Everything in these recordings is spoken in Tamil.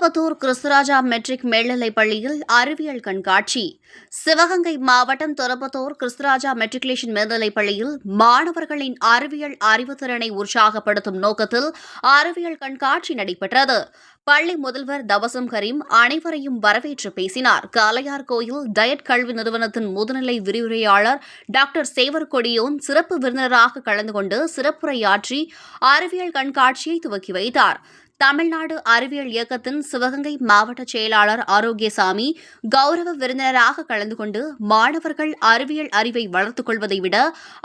திருப்பத்தூர் கிறிஸ்துராஜா மெட்ரிக் மேல்நிலைப் பள்ளியில் அறிவியல் கண்காட்சி. சிவகங்கை மாவட்டம் திருப்பத்தூர் கிறிஸ்துராஜா மெட்ரிகுலேஷன் மேல்நிலைப் பள்ளியில் மாணவர்களின் அறிவியல் அறிவுத்திறனை உற்சாகப்படுத்தும் நோக்கத்தில் அறிவியல் கண்காட்சி நடைபெற்றது. பள்ளி முதல்வர் தவசம் கரீம் அனைவரையும் வரவேற்று பேசினார். காளையார் கோயில் டயட் கல்வி நிறுவனத்தின் முதுநிலை விரிவுரையாளர் டாக்டர் சேவர் கொடியோன் சிறப்பு விருந்தினராக கலந்து கொண்டு சிறப்புரையாற்றி அறிவியல் கண்காட்சியை துவக்கி வைத்தார். தமிழ்நாடு அறிவியல் இயக்கத்தின் சிவகங்கை மாவட்ட செயலாளர் ஆரோக்கியசாமி கௌரவ விருந்தினராக கலந்து கொண்டு மாணவர்கள் அறிவியல் அறிவை வளர்த்துக் கொள்வதை விட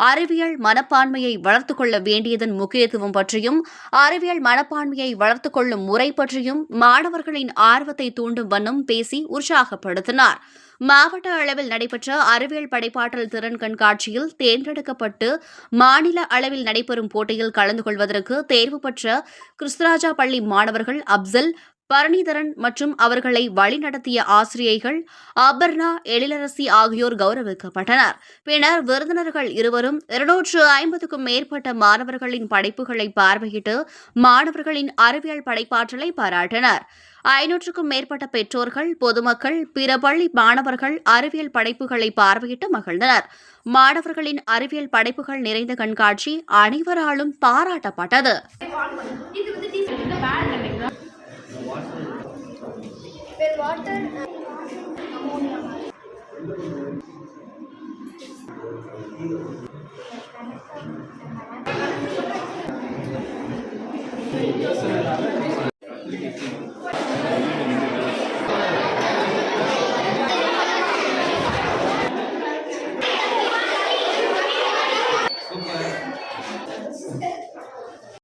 அறிவியல் மனப்பான்மையை வளர்த்துக் கொள்ள வேண்டியதன் முக்கியத்துவம் பற்றியும் அறிவியல் மனப்பான்மையை வளர்த்துக் கொள்ளும் முறை பற்றியும் மாணவர்களின் ஆர்வத்தை தூண்டும் வண்ணம் பேசி உற்சாகப்படுத்தினார். மாவட்ட அளவில் நடைபெற்ற அறிவியல் படைப்பாற்றல் திறன் கண்காட்சியில் தேர்ந்தெடுக்கப்பட்டு மாநில அளவில் நடைபெறும் போட்டியில் கலந்து கொள்வதற்கு தேர்வு பெற்ற கிறிஸ்தராஜா பள்ளி மாணவர்கள் அப்சல் பரணிதரன் மற்றும் அவர்களை வழிநடத்திய ஆசிரியைகள் அபர்ணா எழிலரசி ஆகியோர் கௌரவிக்கப்பட்டனர். பின்னர் விருந்தினர்கள் இருவரும் இருநூற்று ஐம்பதுக்கும் மேற்பட்ட மாணவர்களின் படைப்புகளை பார்வையிட்டு மாணவர்களின் அறிவியல் படைப்பாற்றலை பாராட்டினர். ஐநூற்றுக்கும் மேற்பட்ட பெற்றோர்கள் பொதுமக்கள் பிற பள்ளி மாணவர்கள் அறிவியல் படைப்புகளை பார்வையிட்டு மகிழ்ந்தனர். மாணவர்களின் அறிவியல் படைப்புகள் நிறைந்த கண்காட்சி அனைவராலும் பாராட்டப்பட்டது. Well, water and ammonia.